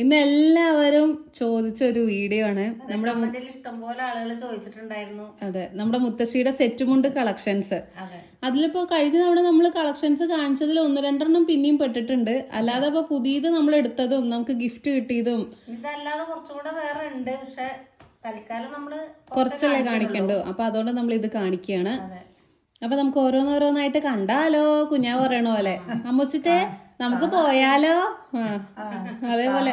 ഇന്ന് എല്ലാവരും ചോദിച്ച ഒരു വീഡിയോ ആണ്. നമ്മുടെ ഇഷ്ടംപോലെ ആളുകൾ ചോദിച്ചിട്ടുണ്ടായിരുന്നു. അതെ നമ്മുടെ മുത്തശ്ശിയുടെ സെറ്റുമുണ്ട് കളക്ഷൻസ് അതെ. അതിലിപ്പോ കഴിഞ്ഞ തവണ നമ്മൾ കളക്ഷൻസ് കാണിച്ചതിൽ ഒന്ന് രണ്ടെണ്ണം പിന്നെയും പെട്ടിട്ടുണ്ട്. അല്ലാതെ ഇപ്പൊ പുതിയത് നമ്മൾ എടുത്തതും നമുക്ക് ഗിഫ്റ്റ് കിട്ടിയതും ഇതല്ലാതെ കുറച്ചുകൂടെ വേറെ ഉണ്ട്. പക്ഷെ തൽക്കാലം നമ്മൾ കുറച്ചല്ലേ കാണിക്കണ്ടോ. അപ്പൊ അതുകൊണ്ട് നമ്മൾ ഇത് കാണിക്കുകയാണ്. അപ്പൊ നമുക്ക് ഓരോന്നോരോന്നായിട്ട് കണ്ടാലോ കുഞ്ഞാ പറയണ പോലെ. അമ്മച്ചിട്ടെ നമുക്ക് പോയാലോ? അതേപോലെ.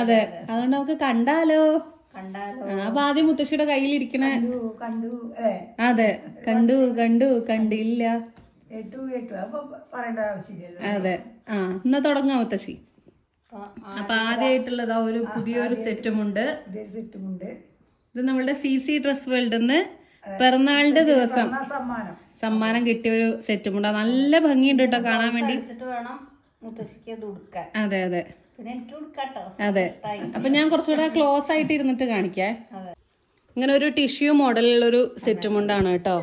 അതെ അതുകൊണ്ട് നമുക്ക് കണ്ടാലോ? അപ്പൊ ആദ്യം മുത്തശ്ശിയുടെ കണ്ടു ഏ അതെ. കണ്ടു കണ്ടു. കണ്ടില്ല. അതെ. ആ എന്നാ തുടങ്ങാം മുത്തശ്ശി. അപ്പൊ ആദ്യമായിട്ടുള്ളത് ആ ഒരു പുതിയൊരു സെറ്റുമുണ്ട്. ഇതേ നമ്മളുടെ സി സി ഡ്രസ് വേൾഡ് നിന്ന് പിറന്നാളിന്റെ ദിവസം. സമ്മാനം. സമ്മാനം കിട്ടിയ ഒരു സെറ്റും ഉണ്ട് നല്ല ഭംഗിയുണ്ട് കേട്ടോ കാണാൻ വേണ്ടി. അതെ അതെ പിന്നെ എനിക്ക് ഉടുക്കാട്ടോ. അതെ. അപ്പൊ ഞാൻ കുറച്ചുകൂടെ ക്ലോസ് ആയിട്ട് ഇരുന്നിട്ട് കാണിക്കേ. അതെ. ഇങ്ങനെ ഒരു ടിഷ്യൂ മോഡലുള്ള ഒരു സെറ്റ് മുണ്ടാണ് കേട്ടോ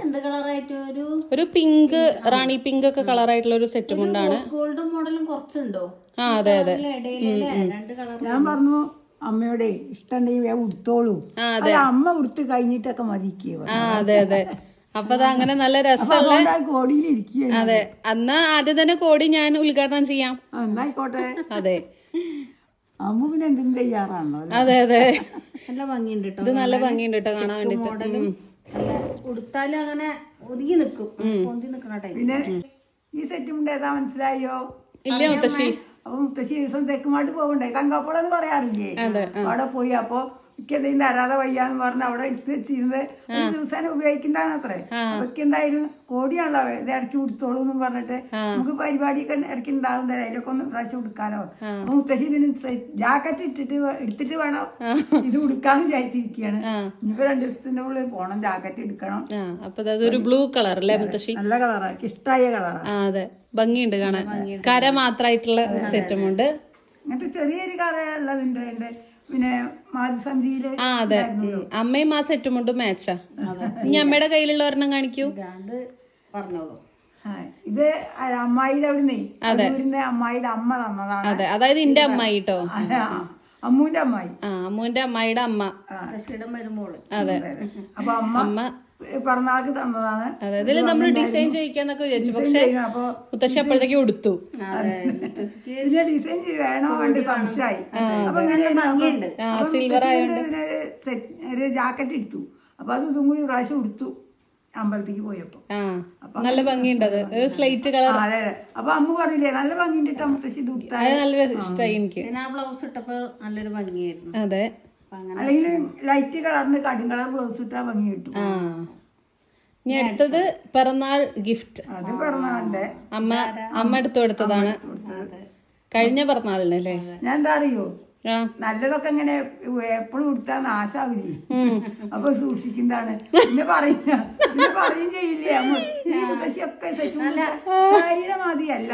ഒരു? ഒരു പിങ്ക് റാണി പിങ്ക് ഒക്കെ കളർ ആയിട്ടുള്ള ഒരു സെറ്റ് മുണ്ടാണ് ഗോൾഡ് മോഡലും കുറച്ചുണ്ടോ? ആ അതെ അതെ. ഇടയിലല്ലേ? രണ്ട് കളർ ഞാൻ പറഞ്ഞു അമ്മയോടെ ഇഷ്ടമുണ്ടെങ്കിൽ ഉടുത്തോളൂ. അമ്മ ഉടുത്ത് കഴിഞ്ഞിട്ടൊക്കെ മതിക്കുക ആ അതെ അതെ. അപ്പൊ അത് അങ്ങനെ നല്ല രസമുള്ള ഇരിക്കുകയാണ് അതെ. എന്നാ ആദ്യം തന്നെ കോടി ഞാൻ ഉദ്ഘാടനം ചെയ്യാം. എന്നായിക്കോട്ടെ. അതെ. അമ്മ പിന്നെ എന്തിനും അതെ അതെ. നല്ല ഭംഗിയുണ്ട് കേട്ടോ ഇത് നല്ല ഭംഗിയുണ്ട് കേട്ടോ കാണാൻ വേണ്ടിട്ട്. ഉടുത്താലും അങ്ങനെ ഒതുങ്ങി നിക്കും. പൊന്തി നിക്കണ പിന്നെ ഈ സെറ്റുമുണ്ട് ഏതാ മനസ്സിലായോ? ഇല്ല മുത്തശ്ശി. അപ്പൊ മുത്തശ്ശി ദിവസം തെക്കുമാട്ട് പോകണ്ടേ തങ്കപ്പുഴന്ന് പറയാറില്ലേ? അവിടെ പോയി. അപ്പൊ എനിക്കെന്തെങ്കിലും തരാതെ വയ്യാന്ന് പറഞ്ഞ് അവിടെ എടുത്ത് വെച്ചിരുന്നത് ഒരു ദിവസം ഉപയോഗിക്കുന്നതാണ് അത്രേ അവർക്ക് എന്തായാലും കോടിയാണല്ലോ ഇത് ഇടയ്ക്ക് കൊടുത്തോളൂ എന്ന് പറഞ്ഞിട്ട് നമുക്ക് പരിപാടിയൊക്കെ ഇടയ്ക്ക് ഉണ്ടാവും തരാം അതിലൊക്കെ ഒന്ന് പ്രാവശ്യം കൊടുക്കാനോ അപ്പൊ മുത്തശ്ശി ഇതിന് ജാക്കറ്റ് ഇട്ടിട്ട് എടുത്തിട്ട് വേണം ഇത് ഉടുക്കാന്ന് വിചാരിച്ചിരിക്കുകയാണ് ഇനിയിപ്പോ രണ്ടു ദിവസത്തിന്റെ ഉള്ളിൽ പോണം ജാക്കറ്റ് എടുക്കണം. അപ്പൊ അതൊരു ബ്ലൂ കളർ അല്ലേ മുത്തശ്ശി? നല്ല കളറാ ഇഷ്ടമായ കളറാ. അതെ. ഭംഗിയുണ്ട് കാണാൻ. കര മാത്രമായിട്ടുള്ള സെറ്റും ഉണ്ട്. അങ്ങനത്തെ ചെറിയൊരു കറയുള്ളതിന്റെ ഉണ്ട്. പിന്നെ മാതൃസമിതിയിൽ ആ അതെ. അമ്മയും ആ സെറ്റും കൊണ്ടും മാച്ചാ. ഇനി അമ്മയുടെ കയ്യിലുള്ള ഒരെണ്ണം കാണിക്കൂ. അത് പറഞ്ഞോളൂ. ഇത് അമ്മായിയുടെ അവിടുന്ന്. അവിടുന്ന് അമ്മായിയുടെ അമ്മ തന്നതാണ്. അതെ. അതായത് എന്റെ അമ്മായി കേട്ടോ ആ, അമ്മൂന്റെ അമ്മായി. ആ അമ്മൂന്റെ അമ്മായിയുടെ അമ്മ. അതെ. അപ്പൊ അമ്മ അമ്മ പിറന്നാൾക്ക് തന്നതാണ്. അതെ ഇതിൽ നമ്മൾ ഡിസൈൻ ചെയ്യിക്കാന്നൊക്കെ വിചാരിച്ചു. പക്ഷെ മുത്തശ്ശി അപ്പോഴത്തേക്ക് ഡിസൈൻ വേണോ വേണ്ടി സംശയമായി. അപ്പൊ ഇങ്ങനെ ഭംഗിയുണ്ട്. ഒരു ജാക്കറ്റ് എടുത്തു. അപ്പൊ അത് ഇതും കൂടി പ്രാവശ്യം ഉടുത്തു. അമ്പലത്തേക്ക് പോയപ്പോ. നല്ല ഭംഗിയുണ്ട് അത്. സ്ലൈറ്റ് കളർ അതെ അപ്പൊ അമ്മ പറഞ്ഞില്ലേ നല്ല ഭംഗിണ്ട് കേട്ടോ മുത്തശ്ശി ഇത് ഉടുത്താൽ നല്ല ഇഷ്ടമായി എനിക്ക്. ആ ബ്ലൗസ് ഇട്ടപ്പോ നല്ലൊരു ഭംഗിയായിരുന്നു. അതെ. അല്ലെങ്കിൽ ലൈറ്റ് കളറിന് കടും കളർ ബ്ലൗസ് ഇട്ടാ ഭംഗി കിട്ടും. ആ. എടുത്തത് പിറന്നാൾ ഗിഫ്റ്റ്. അത് പിറന്നാളിന്റെ. അമ്മ അമ്മ എടുത്തു കൊടുത്തതാണ്. കഴിഞ്ഞ പിറന്നാളിന് അല്ലേ ഞാൻ എന്താ അറിയോ? നല്ലതൊക്കെ ഇങ്ങനെ എപ്പോഴും കൊടുത്താൽ നാശാവില്ലേ? അപ്പൊ സൂക്ഷിക്കുന്നതാണ്. പിന്നെ പറയില്ല പിന്നെ പറയും ചെയ്യില്ലേ? ഈ മുത്തശ്ശിയൊക്കെ സാരിയുടെ മാതിരി അല്ല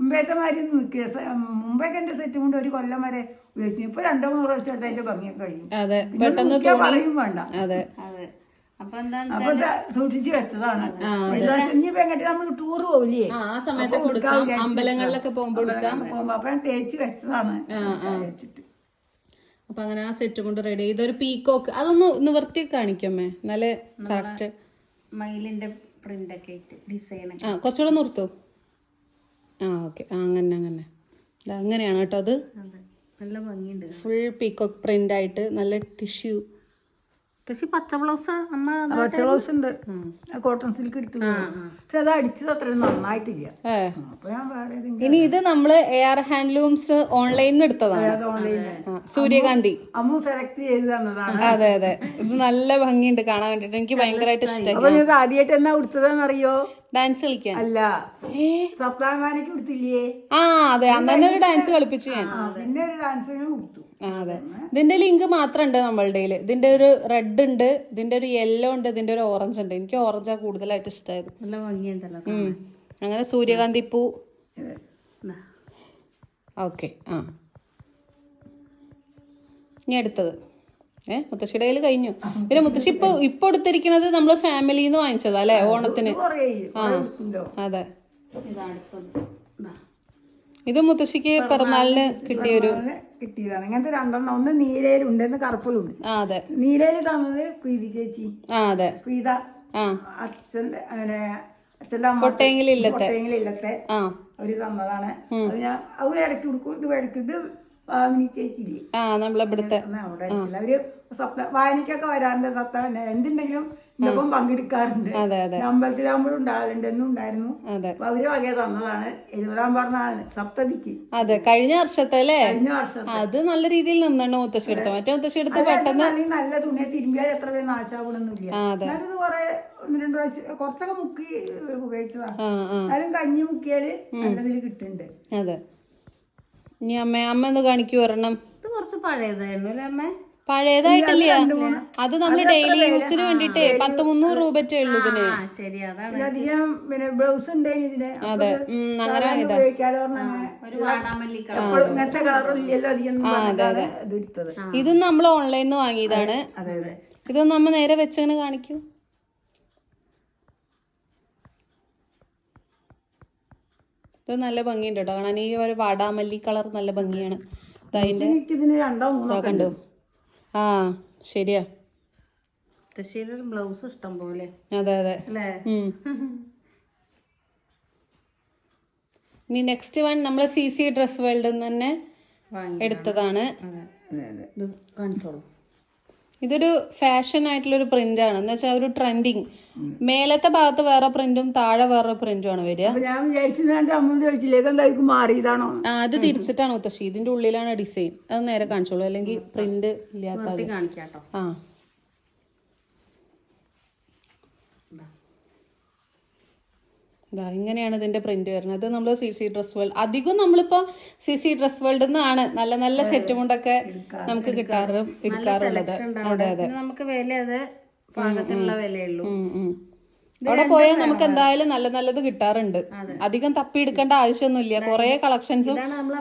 മുമ്പേത്തെ മാതിരി നിൽക്കുക മുമ്പൊക്കെ എന്റെ സെറ്റും കൊണ്ട് ഒരു കൊല്ലം വരെ ഉപയോഗിച്ചു. ഇപ്പൊ രണ്ടോ മൂന്നോ പ്രാവശ്യം എടുത്ത് അതിന്റെ ഭംഗിയൊക്കെ കഴിയും. പറയും വേണ്ട. അതെ. അതെ. അപ്പൊ സൂക്ഷിച്ചു വെച്ചതാണ്. ഇനിയിപ്പോ എങ്ങോട്ട് നമ്മൾ ടൂർ പോവില്ലേ? ആ സമയത്ത് കൊടുക്കാം അമ്പലങ്ങളിലൊക്കെ കൊടുക്കാം. പോകുമ്പോ അപ്പൊ തേച്ച് വെച്ചതാണ്. അപ്പൊ അങ്ങനെ ആ സെറ്റ് കൊണ്ട് റെഡി ഇതൊരു പീക്കോക്ക് അതൊന്ന് നിവർത്തി കാണിക്കമ്മേ. നല്ല കറക്റ്റ് മയിലിന്റെ പ്രിന്റ് ഒക്കെ ഡിസൈൻ ആ കുറച്ചുകൂടെ നിർത്തൂ. ആ ഓക്കെ ആ അങ്ങനെ അങ്ങനെ. അങ്ങനെയാണ് കേട്ടോ അത്. അതെ. നല്ല ഭംഗിയുണ്ട്. ഫുൾ പീക്കോക്ക് പ്രിന്റ് ആയിട്ട് നല്ല ടിഷ്യൂ പക്ഷെ പച്ച ബ്ലൗസ് അമ്മ പച്ച ബ്ലൗസ് ഉണ്ട്. കോട്ടൺ സിൽക്ക് എടുത്തു. പക്ഷെ അത് അടിച്ചത് അത്ര നന്നായിട്ടില്ല. ഇനി ഇത് നമ്മൾ എയർ ആർ ഹാൻഡ്ലൂംസ് ഓൺലൈനിൽ നിന്ന് എടുത്തതാണ്. സൂര്യകാന്തി. അമ്മു സെലക്ട് ചെയ്ത് തന്നതാണ്. അതെ അതെ. ഇത് നല്ല ഭംഗിയുണ്ട് കാണാൻ വേണ്ടിട്ട്. എനിക്ക് ഭയങ്കരമായിട്ട് ഇഷ്ടമായി ആദ്യമായിട്ട് എന്നാ ഉടുത്തതെന്നറിയോ? ഡാൻസ് കളിക്കാൻ. അല്ല. സപ്താമാനക്ക് കൊടുത്തില്ലേ? ആ അതെ. അന്ന് തന്നെ ഒരു ഡാൻസ് കളിപ്പിച്ചു ഞാൻ. പിന്നെ ഒരു ഡാൻസ് ആ അതെ. ഇതിന്റെ ലിങ്ക് മാത്രം ഉണ്ട് നമ്മളുടെ ഇതിന്റെ ഒരു റെഡ് ഉണ്ട് ഇതിന്റെ ഒരു യെല്ലോ ഉണ്ട് ഇതിന്റെ ഒരു ഓറഞ്ച് ഉണ്ട്. എനിക്ക് ഓറഞ്ചാ കൂടുതലായിട്ട് ഇഷ്ടമായത് നല്ല ഭംഗിയുണ്ടല്ലോ അങ്ങനെ സൂര്യകാന്തി പൂ. ഓക്കെ ആ. ഇനി അടുത്തത്. ഏ മുത്തശ്ശിയുടെ കയ്യിൽ കഴിഞ്ഞു. പിന്നെ മുത്തശ്ശി ഇപ്പൊ ഇപ്പൊ എടുത്തിരിക്കുന്നത് നമ്മൾ ഫാമിലിന്ന് വാങ്ങിച്ചതാ അല്ലെ? ഓണത്തിന്. കുറേ അതെ. ഇത് മുത്തശ്ശിക്ക് പിറന്നാളിന് കിട്ടിയൊരു കിട്ടിയതാണ്. ഇങ്ങനത്തെ രണ്ടെണ്ണം. ഒന്ന് നീലയിലുണ്ട് ഒന്ന് കറുപ്പിലുണ്ട്. ആ അതെ. നീലയിൽ തന്നത് പ്രീതി ചേച്ചി. ആ അതെ. പ്രീത ആ. അച്ഛന്റെ അങ്ങനെ അച്ഛന്റെ അമ്മ കൊട്ടയെങ്കിലും ഇല്ലത്തെ ആ. അവർ തന്നതാണ്. അത് ഞാൻ അത് ഇടയ്ക്ക് കൊടുക്കും ഇത് ഇടയ്ക്ക് ഇത് ചേച്ചി ആ നമ്മളിവിടുത്തെ അവിടെ അവർ സ്വപ്ന വായനയ്ക്കൊക്കെ വരാറുണ്ട് സത്ത എന്തുണ്ടെങ്കിലും ഇപ്പം പങ്കെടുക്കാറുണ്ട്. അമ്പലത്തിലാകുമ്പോഴും ഉണ്ടാകലുണ്ട്. എന്നും ഉണ്ടായിരുന്നു. അവർ വകയെ തന്നതാണ്. എഴുപതാം പറഞ്ഞാണ് സപ്തതിക്ക്. അതെ കഴിഞ്ഞ വർഷത്തെ അല്ലേ? കഴിഞ്ഞ വർഷം അത് നല്ല രീതിയിൽ നിന്നാണ് മുത്തശ്ശി എടുത്തത് മറ്റേ മുത്തശ്ശി എടുത്ത് പെട്ടെന്ന് നല്ല- തുണിയെ തിരുമ്പിയാൽ എത്ര പേര് നാശാവണമെന്നില്ല അതായത്. ഞാനിത് കുറെ ഒന്ന് രണ്ട് പ്രാവശ്യം കുറച്ചൊക്കെ മുക്കി ഉപയോഗിച്ചതാ അതും എന്നാലും കഞ്ഞി മുക്കിയാൽ നല്ലതിൽ കിട്ടുന്നുണ്ട്. അതെ. ഇനി അമ്മ അമ്മ ഒന്ന് കാണിക്കൂ ഒരെണ്ണം. ഇത് കുറച്ച് പഴയതായിരുന്നു അല്ലേ അമ്മേ? പഴയതായിട്ടില്ല. അത് നമ്മൾ ഡെയിലി യൂസിന് വേണ്ടിട്ട് പത്ത് മുന്നൂറ് രൂപറ്റേ ഉള്ളൂ ഇതിന്. ആ ശരി അതാണ്. ഇതിലധികം പിന്നെ ബ്ലൗസ് അതെ ഉം, അങ്ങനെ അധികം എന്ന് പറഞ്ഞിട്ടാണ് ഇത് ഇത് നമ്മൾ ഓൺലൈനിൽ നിന്ന് വാങ്ങിയതാണ്. ഇതൊന്നും അതെ നമ്മ നേരെ വെച്ചങ്ങനെ കാണിക്കൂ. ഇത് നല്ല ഭംഗിയുണ്ട് കേട്ടോ. കാണാൻ ഈ ഒരു വാടാമല്ലി കളർ നല്ല ഭംഗിയാണ്. ഇതതിന്റെ എനിക്ക് ഇതിന് രണ്ടോ മൂന്നോ ഒക്കെ കണ്ടു? ആ ശരിയാ. ബ്ലൗസ് ഇഷ്ടം പോലെ. അതെ അതെ. ഇനി നെക്സ്റ്റ് വൺ നമ്മൾ സി സി ഡ്രസ് വേൾഡിൽ നിന്ന് തന്നെ എടുത്തതാണ്. അതെ. അതെ അതെ. കാണിച്ചോളൂ. ഇതൊരു ഫാഷൻ ആയിട്ടുള്ള ഒരു പ്രിന്റ് ആണ്. എന്ന് വെച്ചാൽ ഒരു ട്രെൻഡിങ് മേലത്തെ ഭാഗത്ത് വേറെ പ്രിന്റും താഴെ വേറെ പ്രിന്റും ആണ് വരിക. ഞാൻ വിചാരിച്ചത് അമ്മ ചോദിച്ചില്ലേ മാറിയതാണോ? ആ അത് തിരിച്ചിട്ടാണ് മുത്തശ്ശി ഇതിന്റെ ഉള്ളിലാണ് ഡിസൈൻ അത് നേരെ കാണിച്ചോളൂ. അല്ലെങ്കിൽ പ്രിന്റ് ഇല്ലാത്ത ആ. ദാ ഇങ്ങനെയാണ് ഇതിന്റെ പ്രിന്റ് വരുന്നത്. ഇത് നമ്മൾ സി സി ഡ്രസ് വേൾഡ് അധികം നമ്മളിപ്പോ സി സി ഡ്രസ് വേൾഡിൽ നിന്നാണ് നല്ല നല്ല സെറ്റ് കൊണ്ടൊക്കെ നമുക്ക് കിട്ടാറ് എടുക്കാറുള്ളത്. അതെ അതെ. നമുക്ക് വില അത് പാകത്തിനുള്ള വിലയുള്ളൂ. അവിടെ പോയാൽ നമുക്ക് എന്തായാലും നല്ല നല്ലത് കിട്ടാറുണ്ട്. അധികം തപ്പി എടുക്കേണ്ട ആവശ്യമൊന്നുമില്ല. കുറെ കളക്ഷൻസും നമ്മൾ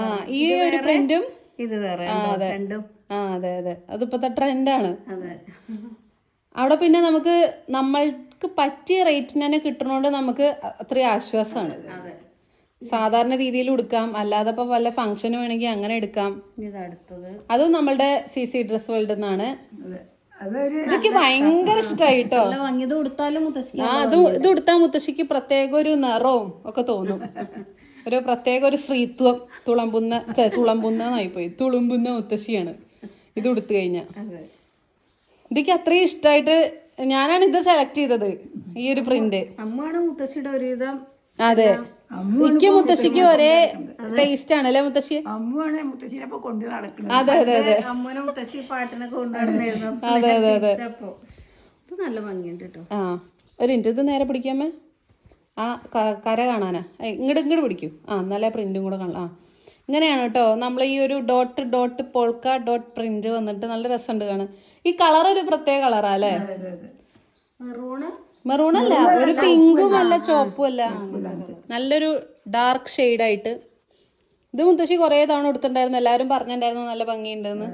ആ ഈ ഒരു പ്രിന്റും ഇത് വേറെ? രണ്ടും ആ അതെ അതെ. അതിപ്പോഴത്തെ ട്രെൻഡാണ് അതെ. അവിടെ പിന്നെ നമുക്ക് നമ്മൾക്ക് പറ്റിയ റേറ്റിന് തന്നെ കിട്ടണോണ്ട് നമുക്ക് അത്രയും ആശ്വാസമാണ് അതെ സാധാരണ രീതിയിൽ എടുക്കാം അല്ലാതെ ഇപ്പൊ വല്ല ഫംഗ്ഷന് വേണമെങ്കിൽ അങ്ങനെ എടുക്കാം. ഇത് അടുത്തത്. അതും നമ്മളുടെ സി സി ഡ്രസ് വേൾഡ് എന്നാണ് അതെ. അതൊരു എനിക്ക് ഭയങ്കര ഇഷ്ടമായി കേട്ടോ ആ അത് ഇത് ഉടുത്താൽ മുത്തശ്ശിക്ക് പ്രത്യേക ഒരു നിറവും ഒക്കെ തോന്നും. ഒരു പ്രത്യേക ഒരു സ്ത്രീത്വം തുളമ്പുന്ന തുളമ്പുന്നായി പോയി. തുളുമ്പുന്ന മുത്തശ്ശിയാണ് ഇത് ഉടുത്തു കഴിഞ്ഞാൽ അതെ. ഇതിക്ക് അത്രയും ഇഷ്ടമായിട്ട് ഞാനാണ് ഇത് സെലക്ട് ചെയ്തത് ഈ ഒരു പ്രിന്റ് അമ്മയാണ് മുത്തശ്ശിയുടെ ഒരുവിധം അതെ. മിക്ക മുത്തശ്ശിക്ക് ഒരേ ടേസ്റ്റ് ആണ് അല്ലെ മുത്തശ്ശി? അമ്മയാണ് മുത്തശ്ശിനെ കൊണ്ടു നടക്കുന്നത്. അതെ അതെ അതെ. അമ്മനെ മുത്തശ്ശി പാട്ടിനൊക്കെ കൊണ്ടുവരുന്നായിരുന്നു അതെ അതെ അതെ. ഇത് നല്ല ഭംഗിയുണ്ട് കേട്ടോ. ആ ഒരു മിനിറ്റ് ഇത് നേരെ പിടിക്കാമേ ആ കര കാണാനാ. ഇങ്ങോട്ട് ഇങ്ങോട്ട് പിടിക്കൂ. ആ നല്ല പ്രിന്റും കൂടെ കാണാം ആ. ഇങ്ങനെയാണ് കേട്ടോ. നമ്മൾ ഈ ഒരു dot dot polka dot print വന്നിട്ട് നല്ല രസമുണ്ട് കാണാൻ. ഈ കളർ ഒരു പ്രത്യേക കളറാ അല്ലേ? മെറൂണ് മെറൂൺ അല്ല ഒരു പിങ്കും അല്ല ചോപ്പും അല്ല. നല്ലൊരു ഡാർക്ക് ആയിട്ട്. ഇത് മുത്തശ്ശി കുറേ തവണ എടുത്തിട്ടുണ്ടായിരുന്നു എല്ലാവരും പറഞ്ഞിട്ടുണ്ടായിരുന്നു നല്ല ഭംഗിയുണ്ടെന്ന്.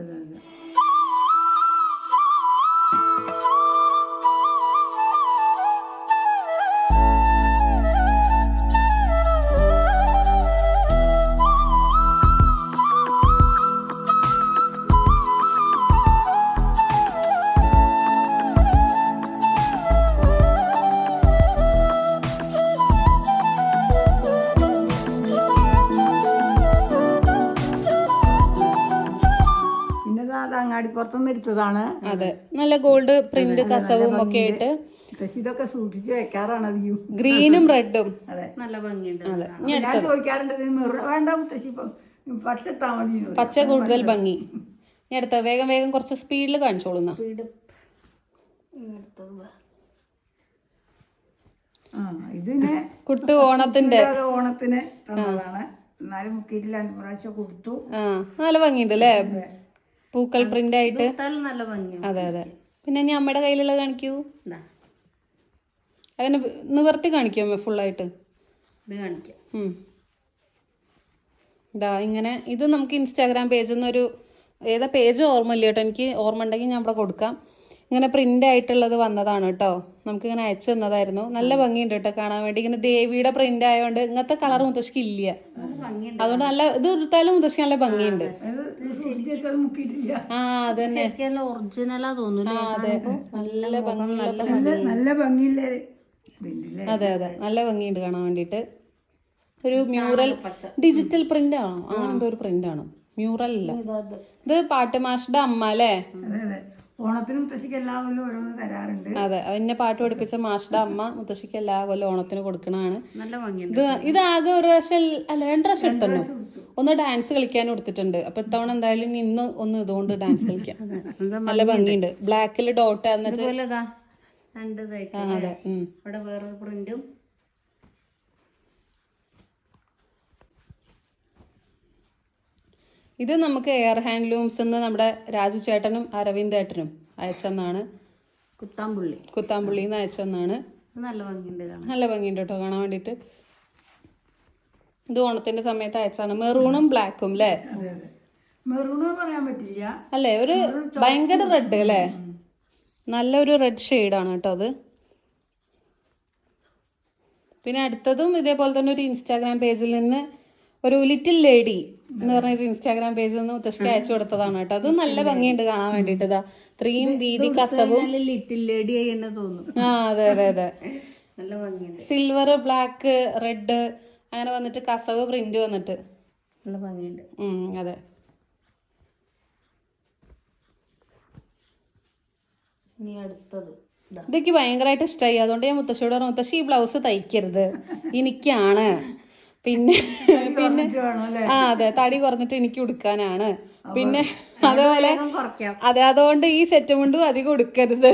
അങ്ങാടിപ്പുറത്തുനിന്ന് എടുത്തതാണ്. അതെ. നല്ല ഗോൾഡ് പ്രിന്റ് കസവും ഒക്കെ ആയിട്ട്. മുത്തശ്ശി ഇതൊക്കെ സൂക്ഷിച്ച് വെക്കാറാണ് അധികം. ഗ്രീനും റെഡും അതെ. നല്ല ഭംഗിയുണ്ട്. ഞാൻ ചോദിക്കാറുണ്ട് ഇതിന് മെറു- വേണ്ട മുത്തശ്ശി പച്ച ഇട്ടാ മതി പച്ച കൂടുതൽ ഭംഗി. ഞാൻ അടുത്ത വേഗം വേഗം കുറച്ച് സ്പീഡിൽ കാണിച്ചോളുന്ന വീട് അടുത്തത് ആ ഇത് പിന്നെ കുട്ടു ഓണത്തിന്റെ. ഓണത്തിന് തന്നതാണ്. എന്നാലും മുക്കിയിട്ട് രണ്ട് പ്രാവശ്യം കൊടുത്തു. നല്ല ഭംഗിയുണ്ട് അല്ലേ? പൂക്കൾ പ്രിന്റ് ആയിട്ട്. നല്ല ഭംഗിയാണ്. അതെ അതെ. പിന്നെ ഇനി അമ്മയുടെ കയ്യിലുള്ള കാണിക്കൂ. അങ്ങനെ നിവർത്തി കാണിക്കൂ അമ്മ ഫുള്ളായിട്ട് ഇത് കാണിക്കാം. ഇതാ ഇങ്ങനെ ഇത് നമുക്ക് ഇൻസ്റ്റാഗ്രാം പേജിൽ നിന്നൊരു ഏതാ പേജ് ഓർമ്മയില്ല കേട്ടോ. എനിക്ക് ഓർമ്മ ഉണ്ടെങ്കിൽ ഞാൻ ഇവിടെ കൊടുക്കാം. ഇങ്ങനെ പ്രിന്റ് ആയിട്ടുള്ളത് വന്നതാണ് കേട്ടോ. നമുക്ക് ഇങ്ങനെ അയച്ചു തന്നതായിരുന്നു. നല്ല ഭംഗിയുണ്ട് കേട്ടോ കാണാൻ വേണ്ടി. ഇങ്ങനെ ദേവിയുടെ പ്രിന്റ് ആയതുകൊണ്ട് ഇങ്ങനത്തെ കളർ മുത്തശ്ശിക്ക് ഇല്ല. അതുകൊണ്ട് നല്ല ഇത് എടുത്താലും മുത്തശ്ശിക്ക് നല്ല ഭംഗിയുണ്ട്. ആ അതന്നെ. ശരിക്കും ഒറിജിനലാ തോന്നുന്നു അതെ. നല്ല നല്ല നല്ല ഭംഗിയില്ലേ പ്രിന്റില്ലേ അതെ അതെ. നല്ല ഭംഗിയുണ്ട് കാണാൻ വേണ്ടിട്ട് ഒരു മ്യൂറൽ ഡിജിറ്റൽ പ്രിന്റ് ആണോ? അങ്ങനെ എന്തോ ഒരു പ്രിന്റ് ആണോ. മ്യൂറൽ അല്ല. ഇത് പാട്ടുമാഷിന്റെ അമ്മ അല്ലേ? അതെ അതെ. ഓണത്തിന് മുത്തശ്ശിക്ക് എല്ലാ കൊല്ലം ഓരോന്ന് തരാറുണ്ട്. അതെ. എന്നെ പാട്ട് പഠിപ്പിച്ച മാഷിന്റെ അമ്മ മുത്തശ്ശിക്ക് എല്ലാ കൊല്ലം ഓണത്തിന് കൊടുക്കണതാണ്. നല്ല ഭംഗിയുണ്ട്. ഇത് ഇതാകെ ഒരു പ്രാവശ്യം അല്ല രണ്ടു പ്രാവശ്യം എടുത്തല്ലോ? ഒന്ന് ഡാൻസ് കളിക്കാൻ കൊടുത്തിട്ടുണ്ട്. അപ്പൊ ഇത്തവണ എന്തായാലും ഇനി ഇന്ന് ഒന്ന് ഇതുകൊണ്ട് ഡാൻസ് കളിക്കാം. നല്ല ഭംഗിയുണ്ട്. ബ്ലാക്കിൽ ഡോട്ട് അതെ വേറൊരു പ്രിന്റും. ഇത് നമുക്ക് എയർ ഹാൻഡ്ലൂംസ് എന്ന് നമ്മുടെ രാജു ചേട്ടനും അരവിന്ദ് ഏട്ടനും അയച്ചെന്നാണ്. കുത്താമ്പുള്ളി. കുത്താമ്പുള്ളിന്ന് അയച്ചെന്നാണ്. നല്ല ഭംഗിയുണ്ട് നല്ല ഭംഗിയുണ്ട് കേട്ടോ കാണാൻ വേണ്ടിയിട്ട്. ഇത് ഓണത്തിന്റെ സമയത്ത് അയച്ചാണ് മെറൂണും ബ്ലാക്കും അല്ലേ മെറൂണ് പറയാൻ പറ്റില്ല. അല്ലേ ഒരു ഭയങ്കര റെഡ് അല്ലേ നല്ലൊരു റെഡ് ഷെയ്ഡാണ് കേട്ടോ അത്. പിന്നെ അടുത്തതും ഇതേപോലെ തന്നെ ഒരു ഇൻസ്റ്റാഗ്രാം പേജിൽ നിന്ന് ഒരു ലിറ്റിൽ ലേഡി എന്ന് പറഞ്ഞൊരു ഇൻസ്റ്റാഗ്രാം പേജിൽ നിന്ന് മുത്തശ്ശിക്ക് അയച്ചു കൊടുത്തതാണ് കേട്ടോ. അത് നല്ല ഭംഗിയുണ്ട് കാണാൻ വേണ്ടിട്ട് ഇതാ. ഇത്രയും വീതി കസവും. ലിറ്റിൽ ലേഡി ആയി തന്നെ. തോന്നുന്നു ആ അതെ അതെ അതെ. നല്ല ഭംഗിയുണ്ട്. സിൽവർ ബ്ലാക്ക് റെഡ് അങ്ങനെ വന്നിട്ട് കസവ് പ്രിന്റ് വന്നിട്ട്. നല്ല ഭംഗിയുണ്ട്. അതെ. ഇനി അടുത്തത് ഇതൊക്കെ ഭയങ്കരമായിട്ട് ഇഷ്ടമായി അതുകൊണ്ട് ഞാൻ മുത്തശ്ശിയോട് പറഞ്ഞു മുത്തശ്ശി ഈ ബ്ലൗസ് തയ്ക്കരുത്. എനിക്കാണ്. പിന്നെ പിന്നെ ആ അതെ. തടി കുറഞ്ഞിട്ട് എനിക്ക് ഉടുക്കാനാണ്. പിന്നെ അതേപോലെ അതെ അതുകൊണ്ട് ഈ സെറ്റ് മുണ്ടും അധികം ഉടുക്കരുത്.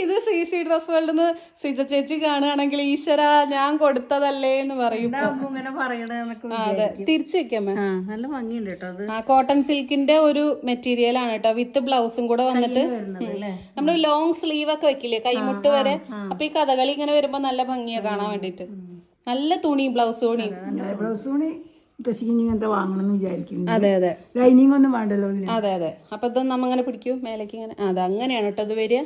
ഇത് സി സി ഡ്രസ് വേൾഡിൽ നിന്ന് സിജ ചേച്ചി കാണുകയാണെങ്കിൽ ഈശ്വര ഞാൻ കൊടുത്തതല്ലേ എന്ന് പറയും. ഇങ്ങനെ പറയണെന്നൊക്കെ ആ, അതെ. തിരിച്ചു വെക്കാമേ? ആ നല്ല ഭംഗിയുണ്ട് കേട്ടോ അത്. ആ കോട്ടൺ സിൽക്കിന്റെ ഒരു മെറ്റീരിയൽ ആണ് കേട്ടോ. വിത്ത് ബ്ലൗസും കൂടെ വന്നിട്ട് വരുന്നത് അല്ലേ? നമ്മൾ ലോങ് സ്ലീവ് ഒക്കെ വെക്കില്ലേ? കൈമുട്ട് വരെ. അപ്പൊ ഈ കഥകളി ഇങ്ങനെ വരുമ്പോ നല്ല ഭംഗിയാ കാണാൻ വേണ്ടിട്ട് നല്ല തുണി ബ്ലൗസ് തുണി. ബ്ലൗസ് കൂടി മുത്തശ്ശിക്ക് ഇനി ഇങ്ങനത്തെ വാങ്ങണം എന്ന് വിചാരിക്കുന്നു അതെ അതെ. ലൈനിങ് ഒന്നും വേണ്ടല്ലോ ഇതിന് അതെ അതെ. അപ്പൊ ഇത് നമ്മ അങ്ങനെ പിടിക്കൂ മേലേക്ക് ഇങ്ങനെ? ആ, അതെ അങ്ങനെയാണ് കേട്ടോ. ഇത് വരിക.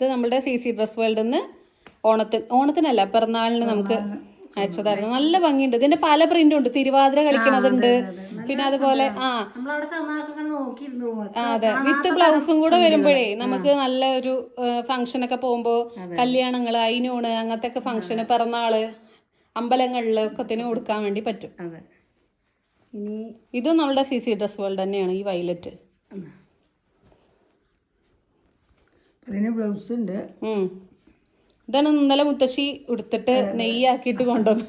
ഇത് നമ്മുടെ സി സി ഡ്രസ് വേൾഡിൽ നിന്ന് ഓണത്തിന് ഓണത്തിനല്ല പിറന്നാളിന് നമുക്ക് അയച്ചതായിരുന്നു. നല്ല ഭംഗിയുണ്ട്. ഇതിന്റെ പല പ്രിന്റും ഉണ്ട്. തിരുവാതിര കളിക്കണതുണ്ട്. പിന്നെ അതുപോലെ ആ. അതെ. വിത്ത് ബ്ലൗസും കൂടെ വരുമ്പോഴേ നമുക്ക് നല്ല ഒരു ഫംഗ്ഷൻ ഒക്കെ പോകുമ്പോ കല്യാണങ്ങൾ അയിനൂണ് അങ്ങനത്തെ ഒക്കെ ഫംഗ്ഷന് പിറന്നാൾ അമ്പലങ്ങളിൽ ഒക്കത്തിന് കൊടുക്കാൻ വേണ്ടി പറ്റും. ഇതും നമ്മുടെ സി സി ഡ്രസ് വേൾഡ് തന്നെയാണ് ഈ വയലറ്റ്. അതിന് ബ്ലൗസ് ഉണ്ട്. ഇതാണ് ഇന്നലെ മുത്തശ്ശി ഉടുത്തിട്ട് നെയ്യാക്കിയിട്ട് കൊണ്ടുവന്നു.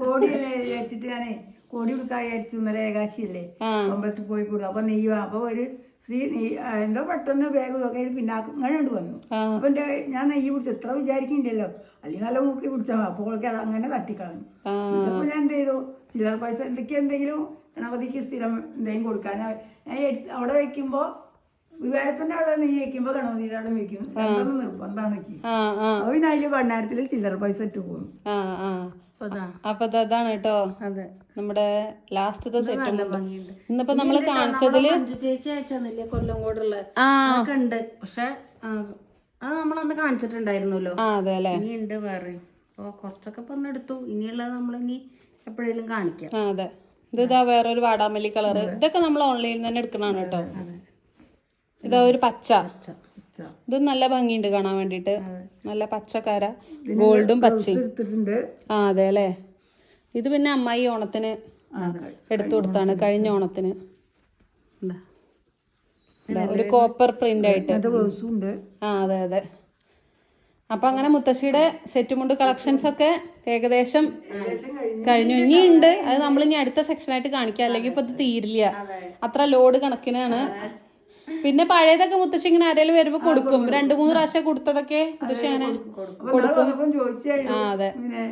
കോടി വിചാരിച്ചിട്ട് ഞാനേ കോടി കൊടുക്കാൻ വിചാരിച്ചു. ഇന്നലെ ഏകാശിയല്ലേ? അമ്പലത്തിൽ പോയി കൂടും. അപ്പൊ നെയ്യ് അപ്പൊ ഒരു സ്ത്രീ നെയ്യ് എന്തോ പെട്ടെന്ന് വേഗം ഇതൊക്കെ പിന്നാക്കം അങ്ങനെ കൊണ്ട് വന്നു. അപ്പൊ എന്റെ ഞാൻ നെയ്യ് പിടിച്ചു. എത്ര വിചാരിക്കണ്ടല്ലോ അല്ലെങ്കിൽ നല്ല മൂക്കി പിടിച്ചാൽ അപ്പൊ അപ്പോൾ അവൾക്ക് അത് അങ്ങനെ തട്ടിക്കളഞ്ഞു. അപ്പൊ ഞാൻ എന്ത് ചെയ്തു? ചില്ലറ പൈസ എന്തൊക്കെ എന്തെങ്കിലും ഗണപതിക്ക് സ്ഥിരം എന്തെങ്കിലും കൊടുക്കാൻ. ഞാൻ അവിടെ വെക്കുമ്പോ ഗുരുവായൂരപ്പന്റെ അവിടെ നെയ്യ് വെക്കുമ്പോ ഗണപതിയുടെ അവിടെ നിർബന്ധമാണ് അപ്പൊ പിന്നെ അതിൽ ഭണ്ണാരത്തിൽ ചില്ലറ പൈസ ഇട്ട് പോകും അപ്പൊ അതാണ് കേട്ടോ. അതെ. നമ്മുടെ ലാസ്റ്റത്തെ സെറ്റ് ഇന്നിപ്പോ നമ്മൾ കാണിച്ചതിൽ മഞ്ജു ചേച്ചി അയച്ചെന്നില്ലേ കൊല്ലം കൂടുള്ള? ഉണ്ട്. പക്ഷെ ആ, അത് നമ്മളന്ന് കാണിച്ചിട്ടുണ്ടായിരുന്നല്ലോ. ആ അതെ അല്ലേ? ഇനി ഉണ്ട് വേറെ. അപ്പൊ കുറച്ചൊക്കെ ഇപ്പൊ ഒന്ന് എടുത്തു. ഇനിയുള്ളത് നമ്മളിനി എപ്പോഴേലും കാണിക്കാം. അതെ. ഇത് ഇതാ വേറൊരു വാടാമല്ലി കളർ ഇതൊക്കെ നമ്മൾ ഓൺലൈനിൽ തന്നെ എടുക്കണാണ് കേട്ടോ. ഇതാ ഒരു പച്ച. ഇത് നല്ല ഭംഗിയുണ്ട് കാണാൻ വേണ്ടിട്ട് നല്ല പച്ചക്കാര ഗോൾഡും പച്ചയും. ആ അതെ അല്ലേ? ഇത് പിന്നെ അമ്മായി ഓണത്തിന് എടുത്തു കൊടുത്താണ് കഴിഞ്ഞ ഓണത്തിന്. ഒരു കോപ്പർ പ്രിന്റ് ആയിട്ട്. ആ അതെ അതെ. അപ്പൊ അങ്ങനെ മുത്തശ്ശിയുടെ സെറ്റ് മുണ്ട് കളക്ഷൻസ് ഒക്കെ ഏകദേശം കഴിഞ്ഞു. ഇനി ഉണ്ട്. അത് നമ്മൾ ഇനി അടുത്ത സെക്ഷനായിട്ട് കാണിക്കാം. അല്ലെങ്കിൽ ഇപ്പൊ ഇത് തീരില്ല. അത്ര ലോഡ് കണക്കിനാണ്. പിന്നെ പഴയതൊക്കെ മുത്തശ്ശി ഇങ്ങനെ ആരെങ്കിലും വരുമ്പോ കൊടുക്കും. രണ്ടു മൂന്ന് പ്രാവശ്യം കൊടുത്തതൊക്കെ മുത്തശ്ശി അങ്ങനെ കൊടുക്കും ആ അതെ. പിന്നെ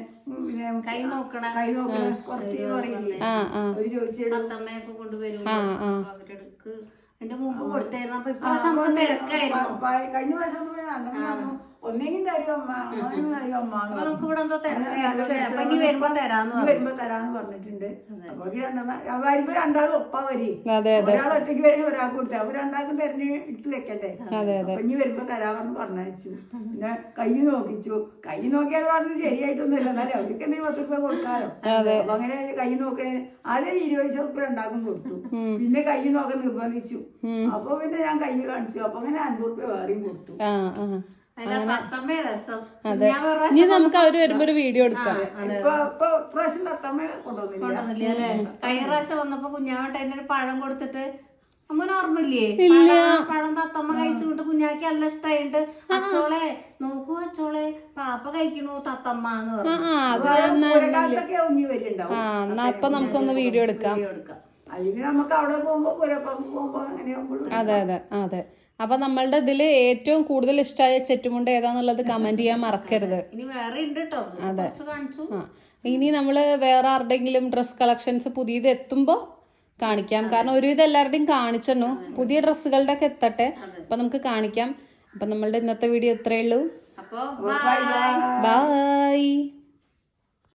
പിന്നെ കൈ നോക്കണ. കൈ നോക്കണ കുറച്ച് പറയില്ലേ ആ ആ. ആ ആ. എന്റെ മുമ്പ് കൊടുത്തായിരുന്നു. അപ്പൊ ഇപ്പൊ സംഭവം തിരക്കായിരുന്നു. പ- കഴിഞ്ഞ പ്രാവശ്യം ഒന്നെങ്കിൽ തരും അമ്മ. ഒന്നെങ്കിൽ തരും അമ്മ. എന്ന് അപ്പൊ നമുക്ക് ഇവിടെ എന്തോ തരാം അപ്പൊ ഇനി വരുമ്പോ തരാന്ന് ഇനി പറഞ്ഞു. വരുമ്പോ തരാന്ന് പറഞ്ഞിട്ടുണ്ട്. അപ്പൊ രണ്ടെണ്ണം വരുമ്പോ രണ്ടാളും ഒപ്പാ വരി. അതെ ഒരാൾ ഒറ്റയ്ക്ക് വരും ഒരാൾക്ക് കൊടുത്തു. അപ്പൊ രണ്ടാൾക്കും തെരഞ്ഞ് എടുത്ത് വെക്കട്ടെ അപ്പൊ ഇനി വരുമ്പോ തരാമെന്ന് പറഞ്ഞയച്ചു. പിന്നെ കൈ നോക്കിച്ചു. കൈ നോക്കിയാൽ പറഞ്ഞത് ശരിയായിട്ടൊന്നുമില്ല. എന്നാലും അവർക്ക് എന്തെങ്കിലും പത്ത് രൂപ കൊടുക്കാലോ. അപ്പൊ അങ്ങനെ കൈ നോക്കണേ. ആദ്യം ഇരുപത് രൂപ രണ്ടാൾക്കും കൊടുത്തു. പിന്നെ കൈ നോക്കാൻ നിർബന്ധിച്ചു. അപ്പൊ പിന്നെ ഞാൻ കൈ കാണിച്ചു. അപ്പൊ അങ്ങനെ അൻപത് രൂപ വേറെയും കൊടുത്തു. ആ ആ. അതെ. ഇനി നമുക്ക് അവർ വരുമ്പോ ഒരു വീഡിയോ എടുക്കാം. പ്രാവശ്യം വന്നപ്പോ കുഞ്ഞാവട്ടെ ഒരു പഴം കൊടുത്തിട്ട് അമ്മന് ഓർമ്മയില്ലേ? പഴം- തത്തമ്മ കഴിച്ചുകൊണ്ട് കുഞ്ഞാക്ക് നല്ല ഇഷ്ടമായിട്ട് അച്ചോളെ നോക്കൂ അച്ചോളെ പാപ്പ കഴിക്കണു തത്തമ്മ എന്ന് പറഞ്ഞു. അപ്പൊ നമുക്കൊന്ന് വീഡിയോ എടുക്കാം. അല്ലെങ്കിൽ നമുക്ക് അവിടെ പോകുമ്പോ പോകുമ്പോ അങ്ങനെ അതെ അതെ അതെ. അപ്പൊ നമ്മളുടെ ഇതിൽ ഏറ്റവും കൂടുതൽ ഇഷ്ടമായ ചെറ്റുമുണ്ട് ഏതാന്നുള്ളത് കമന്റ് ചെയ്യാൻ മറക്കരുത്. ഇനി വേറെ ഉണ്ട് കേട്ടോ ആ ഇനി നമ്മൾ വേറെ ആരുടെങ്കിലും ഡ്രസ് കളക്ഷൻസ് പുതിയത് എത്തുമ്പോ കാണിക്കാം. കാരണം ഒരുവിധം എല്ലാവരുടെയും കാണിച്ചെണ്ണു. പുതിയ ഡ്രസ്സുകളുടെ ഒക്കെ എത്തട്ടെ അപ്പൊ നമുക്ക് കാണിക്കാം. അപ്പൊ നമ്മളുടെ ഇന്നത്തെ വീഡിയോ ഇത്രയേ ഉള്ളൂ. ബൈ